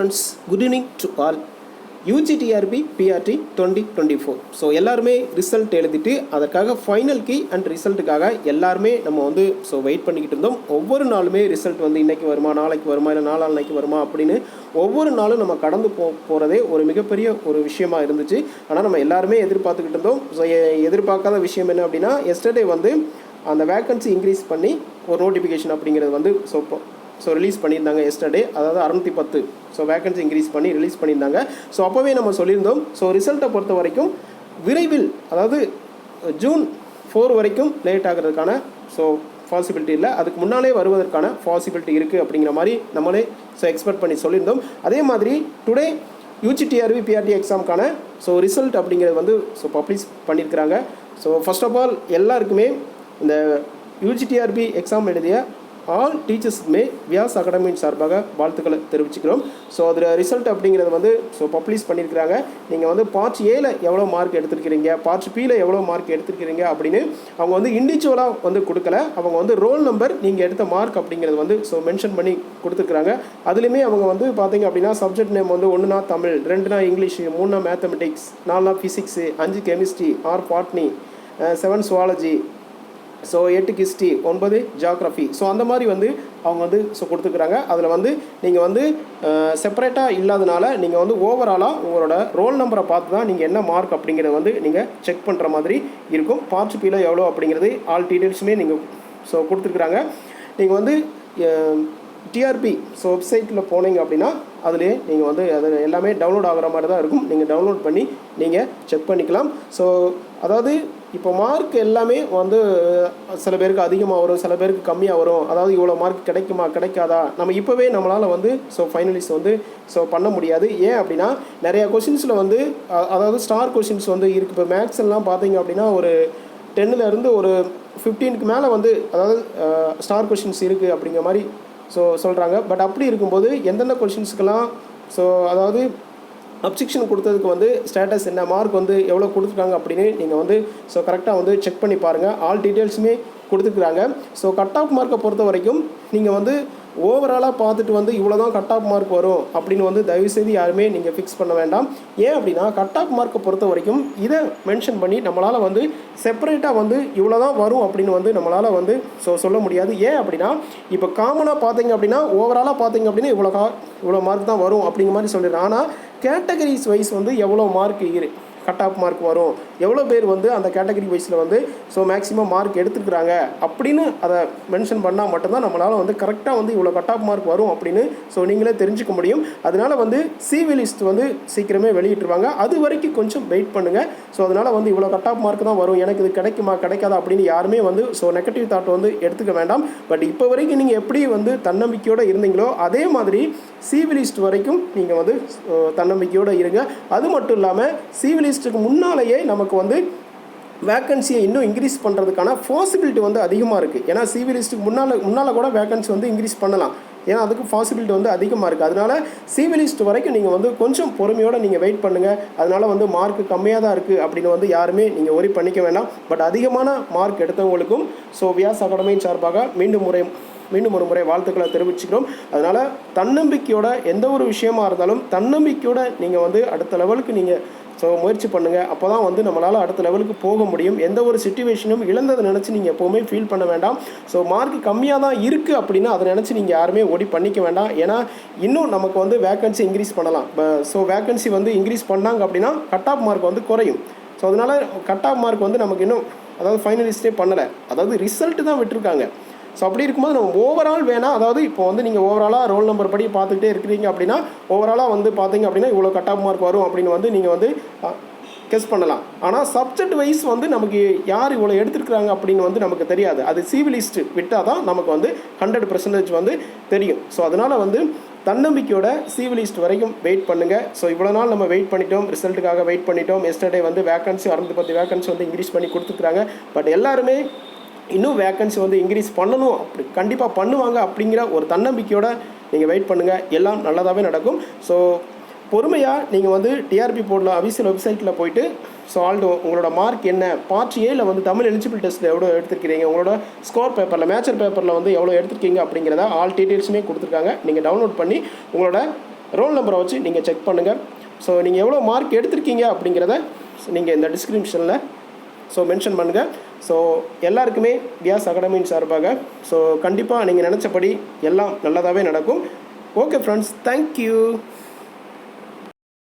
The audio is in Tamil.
Friends good evening to all UGTRB BRT twenty twenty four so எல்லாருமே ரிசல்ட் எழுதிட்டு அதற்காக ஃபைனல் கீ அண்ட் ரிசல்ட்டுக்காக எல்லாருமே நம்ம வந்து ஸோ வெயிட் பண்ணிக்கிட்டு இருந்தோம். ஒவ்வொரு நாளுமே ரிசல்ட் வந்து இன்றைக்கி வருமா நாளைக்கு வருமா இல்லை நாளான்னைக்கு வருமா அப்படின்னு ஒவ்வொரு நாளும் நம்ம கடந்து போ போகிறதே ஒரு மிகப்பெரிய ஒரு விஷயமா இருந்துச்சு. ஆனால் நம்ம எல்லாருமே எதிர்பார்த்துக்கிட்டு இருந்தோம். ஸோ எதிர்பார்க்காத விஷயம் என்ன அப்படின்னா எஸ்டர்டே வந்து அந்த வேக்கன்சி இன்க்ரீஸ் பண்ணி ஒரு நோட்டிஃபிகேஷன் அப்படிங்கிறது வந்து ஸோ ஸோ ரிலீஸ் பண்ணியிருந்தாங்க எஸ்டர்டே அதாவது அறுநூற்றி பத்து. ஸோ வேகன்சி இன்க்ரீஸ் பண்ணி ரிலீஸ் பண்ணியிருந்தாங்க. ஸோ அப்போவே நம்ம சொல்லியிருந்தோம். ஸோ ரிசல்ட்டை பொறுத்த வரைக்கும் விரைவில் அதாவது ஜூன் ஃபோர் வரைக்கும் லேட் ஆகிறதுக்கான ஸோ பாசிபிலிட்டி இல்லை. அதுக்கு முன்னாலே வருவதற்கான பாசிபிலிட்டி இருக்குது அப்படிங்கிற மாதிரி நம்மளே ஸோ எக்ஸ்பெக்ட் பண்ணி சொல்லியிருந்தோம். அதே மாதிரி டுடே யூஜிடிஆர்வி பிஆர்டி எக்ஸாமுக்கான ஸோ ரிசல்ட் அப்படிங்கிறது வந்து ஸோ பப்ளிஷ் பண்ணியிருக்கிறாங்க. ஸோ ஃபர்ஸ்ட் ஆஃப் ஆல் எல்லாருக்குமே இந்த யூஜிடிஆர்பி எக்ஸாம் எழுதிய ஆல் டீச்சர்ஸுமே வியாஸ் அகாடமியின் சார்பாக வாழ்த்துக்களை தெரிவிச்சுக்கிறோம். ஸோ அதில் ரிசல்ட் அப்படிங்கிறது வந்து ஸோ பப்ளிஷ் பண்ணியிருக்கிறாங்க. நீங்கள் வந்து பார்ட் ஏல எவ்வளோ மார்க் எடுத்திருக்கிறீங்க? பார்ட் பியில் எவ்வளோ மார்க் எடுத்திருக்கிறீங்க? அப்படின்னு அவங்க வந்து இண்டிவிஜுவலாக வந்து கொடுக்கல. அவங்க வந்து ரோல் நம்பர் நீங்கள் எடுத்த மார்க் அப்படிங்கிறது வந்து ஸோ மென்ஷன் பண்ணி கொடுத்துருக்குறாங்க. அதுலேயுமே அவங்க வந்து பார்த்தீங்க அப்படின்னா சப்ஜெக்ட் நேம் வந்து ஒன்றுனா தமிழ் ரெண்டுனா இங்கிலீஷ் மூணுனா மேத்தமெட்டிக்ஸ் நாலுனா ஃபிசிக்ஸு அஞ்சு கெமிஸ்ட்ரி ஆறு பாட்னி செவன் சுவாலஜி ஸோ எட்டு கிஸ்டி ஒன்பது ஜியாகிரஃபி ஸோ அந்த மாதிரி வந்து அவங்க வந்து ஸோ கொடுத்துக்கிறாங்க. அதில் வந்து நீங்கள் வந்து செப்பரேட்டாக இல்லாதனால நீங்கள் வந்து ஓவராலாக உங்களோட ரோல் நம்பரை பார்த்து தான் நீங்கள் என்ன மார்க் அப்படிங்கிறத வந்து நீங்கள் செக் பண்ணுற மாதிரி இருக்கும். பார்ட்ஸ் பியில் எவ்வளோ அப்படிங்கிறது ஆல் டீட்டெயில்ஸுமே நீங்கள் ஸோ கொடுத்துருக்குறாங்க. நீங்கள் வந்து டிஆர்பி ஸோ வெப்சைட்டில் போனீங்க அப்படின்னா அதுலேயே நீங்கள் வந்து அது எல்லாமே டவுன்லோட் ஆகிற மாதிரி தான் இருக்கும். நீங்கள் டவுன்லோட் பண்ணி நீங்கள் செக் பண்ணிக்கலாம். ஸோ அதாவது இப்போ மார்க் எல்லாமே வந்து சில பேருக்கு அதிகமாக வரும் சில பேருக்கு கம்மியாக வரும். அதாவது இவ்வளோ மார்க் கிடைக்குமா கிடைக்காதா? நம்ம இப்போவே நம்மளால் வந்து ஸோ ஃபைனலிஸ்ட் வந்து ஸோ பண்ண முடியாது. ஏன் அப்படின்னா நிறையா கொஷின்ஸில் வந்து அதாவது ஸ்டார் கொஷின்ஸ் வந்து இருக்குது இப்போ மேக்ஸ் எல்லாம் பார்த்தீங்க அப்படின்னா ஒரு டென்னில் இருந்து ஒரு ஃபிஃப்டீனுக்கு மேலே வந்து அதாவது ஸ்டார் கொஷின்ஸ் இருக்குது அப்படிங்கிற மாதிரி ஸோ சொல்கிறாங்க பட் அப்படி இருக்கும்போது எந்தெந்த கொஷின்ஸுக்கெல்லாம் ஸோ அதாவது அப்ஜெக்ஷன் கொடுத்ததுக்கு வந்து ஸ்டேட்டஸ் என்ன மார்க் வந்து எவ்வளோ கொடுத்துருக்காங்க அப்படின்னு நீங்கள் வந்து ஸோ கரெக்டாக வந்து செக் பண்ணி பாருங்கள் ஆல் டீட்டெயில்ஸுமே கொடுத்துருக்குறாங்க. ஸோ கட் ஆஃப் மார்க்கை பொறுத்த வரைக்கும் நீங்கள் வந்து ஓவராலாக பார்த்துட்டு வந்து இவ்வளோ தான் கட் ஆஃப் மார்க் வரும் அப்படின்னு வந்து தயவுசெய்து யாருமே நீங்கள் ஃபிக்ஸ் பண்ண வேண்டாம். ஏன் அப்படின்னா கட் ஆஃப் மார்க்கை பொறுத்த வரைக்கும் இதை மென்ஷன் பண்ணி நம்மளால் வந்து செப்பரேட்டாக வந்து இவ்வளோ தான் வரும் அப்படின்னு வந்து நம்மளால் வந்து ஸோ சொல்ல முடியாது. ஏன் அப்படின்னா இப்போ காமனாக பார்த்தீங்க அப்படின்னா ஓவராலாக பார்த்தீங்க அப்படின்னா இவ்வளோ கா இவ்வளோ மார்க் தான் வரும் அப்படிங்கிற மாதிரி சொல்லிடுறேன் ஆனால் கேட்டகரிஸ் வைஸ் வந்து எவ்வளோ மார்க் இரு கட் ஆஃப் மார்க் வரும். எவ்வளோ பேர் வந்து அந்த கேட்டகரி வைஸில் வந்து ஸோ மேக்ஸிமம் மார்க் எடுத்துக்கிறாங்க அப்படின்னு அதை மென்ஷன் பண்ணால் மட்டும்தான் நம்மளால் வந்து கரெக்டாக வந்து இவ்வளோ கட் ஆஃப் மார்க் வரும் அப்படின்னு ஸோ நீங்களே தெரிஞ்சுக்க முடியும். அதனால வந்து சிவி லிஸ்ட் வந்து சீக்கிரமே வெளியிட்டுருவாங்க. அது வரைக்கும் கொஞ்சம் வெயிட் பண்ணுங்கள் ஸோ அதனால் வந்து இவ்வளோ கட் ஆஃப் மார்க் தான் வரும். எனக்கு இது கிடைக்குமா கிடைக்காதா அப்படின்னு யாருமே வந்து ஸோ நெகட்டிவ் தாட் வந்து எடுத்துக்க வேண்டாம். பட் இப்போ வரைக்கும் நீங்கள் எப்படி வந்து தன்னம்பிக்கையோடு இருந்தீங்களோ அதே மாதிரி சிவிலிஸ்ட் வரைக்கும் நீங்கள் வந்து தன்னம்பிக்கையோடு இருங்க. அது மட்டும் இல்லாமல் சிவிலிஸ்ட்டுக்கு முன்னாலேயே நமக்கு வந்து வேக்கன்சியை இன்னும் இன்க்ரீஸ் பண்ணுறதுக்கான பாசிபிலிட்டி வந்து அதிகமாக இருக்குது ஏன்னா சிவிலிஸ்ட்டுக்கு முன்னால் முன்னால் கூட வேக்கன்சி வந்து இன்க்ரீஸ் பண்ணலாம். ஏன்னா அதுக்கு பாசிபிலிட்டி வந்து அதிகமாக இருக்குது அதனால் சிவிலிஸ்ட் வரைக்கும் நீங்கள் வந்து கொஞ்சம் பொறுமையோடு நீங்கள் வெயிட் பண்ணுங்கள் அதனால் வந்து மார்க் கம்மியாக தான் இருக்குது அப்படின்னு வந்து யாருமே நீங்கள் ஒரி பண்ணிக்க வேண்டாம் பட் அதிகமான மார்க் எடுத்தவங்களுக்கும் ஸோ வியாஸ் அகாடமியின் சார்பாக மீண்டும் முறை மீண்டும் ஒரு முறை வாழ்த்துக்களை தெரிவிச்சுக்கிறோம். அதனால் தன்னம்பிக்கையோட எந்த ஒரு விஷயமா இருந்தாலும் தன்னம்பிக்கையோட நீங்கள் வந்து அடுத்த லெவலுக்கு நீங்கள் ஸோ முயற்சி பண்ணுங்கள் அப்போ தான் வந்து நம்மளால் அடுத்த லெவலுக்கு போக முடியும். எந்த ஒரு சுச்சுவேஷனும் இழந்ததை நினச்சி நீங்கள் எப்போவுமே ஃபீல் பண்ண வேண்டாம். ஸோ மார்க் கம்மியாக தான் இருக்குது அப்படின்னா அதை நினச்சி நீங்கள் யாருமே ஓடி பண்ணிக்க வேண்டாம். ஏன்னா இன்னும் நமக்கு வந்து வேக்கன்சி இன்க்ரீஸ் பண்ணலாம். ஸோ வேக்கன்சி வந்து இன்க்ரீஸ் பண்ணாங்க அப்படின்னா கட் ஆஃப் மார்க் வந்து குறையும். ஸோ அதனால் கட் ஆஃப் மார்க் வந்து நமக்கு இன்னும் அதாவது ஃபைனலிஸ்டே பண்ணலை. அதாவது ரிசல்ட்டு தான் விட்டுருக்காங்க. ஸோ அப்படி இருக்கும்போது நம்ம ஓவரால் வேணால் அதாவது இப்போ வந்து நீங்கள் ஓவராலாக ரோல் நம்பர் படி பார்த்துக்கிட்டே இருக்கிறீங்க அப்படின்னா ஓவராலாக வந்து பார்த்தீங்க அப்படின்னா இவ்வளோ கட் ஆஃப் மார்க் வரும் அப்படின்னு வந்து நீங்கள் வந்து கெஸ் பண்ணலாம். ஆனால் சப்ஜெக்ட் வைஸ் வந்து நமக்கு யார் இவ்வளோ எடுத்துருக்குறாங்க அப்படின்னு வந்து நமக்கு தெரியாது. அது சிவிலிஸ்ட் விட்டால் தான் நமக்கு வந்து ஹண்ட்ரட் பர்சன்டேஜ் வந்து தெரியும். ஸோ அதனால் வந்து தன்னம்பிக்கையோட சிவிலிஸ்ட் வரைக்கும் வெயிட் பண்ணுங்கள் ஸோ இவ்வளோ நாள் நம்ம வெயிட் பண்ணிட்டோம். ரிசல்ட்டுக்காக வெயிட் பண்ணிட்டோம். எஸ்டர்டே வந்து வேக்கன்சி அறுநூத்தி பத்து வேக்கன்சி வந்து இன்க்ரீஸ் பண்ணி கொடுத்துருக்குறாங்க. பட் எல்லாருமே இன்னும் வேக்கன்சி வந்து இன்க்ரீஸ் பண்ணணும். அப்படி கண்டிப்பாக பண்ணுவாங்க அப்படிங்கிற ஒரு தன்னம்பிக்கையோட நீங்கள் வெயிட் பண்ணுங்கள் எல்லாம் நல்லதாகவே நடக்கும். ஸோ பொறுமையாக நீங்கள் வந்து டிஆர்பி போர்டில் அபிஷியல் வெப்சைட்டில் போயிட்டு ஸோ ஆல்டோ உங்களோட மார்க் என்ன? பார்ட் ஏல வந்து தமிழ் எலிஜிபிள் டெஸ்ட்டில் எவ்வளோ எடுத்திருக்கிறீங்க? உங்களோட ஸ்கோர் பேப்பரில் மேட்சர் பேப்பரில் வந்து எவ்வளோ எடுத்திருக்கீங்க அப்படிங்கிறத ஆல் டீட்டெயில்ஸுமே கொடுத்துருக்காங்க. நீங்கள் டவுன்லோட் பண்ணி உங்களோட ரோல் நம்பரை வச்சு நீங்கள் செக் பண்ணுங்கள் ஸோ நீங்கள் எவ்வளோ மார்க் எடுத்திருக்கீங்க அப்படிங்கிறத நீங்கள் இந்த டிஸ்கிரிப்ஷனில் ஸோ மென்ஷன் பண்ணுங்கள் ஸோ எல்லாருக்குமே வியாஸ் அகாடமியின் சார்பாக ஸோ கண்டிப்பாக நீங்கள் நினச்சபடி எல்லாம் நல்லதாகவே நடக்கும். Okay friends thank you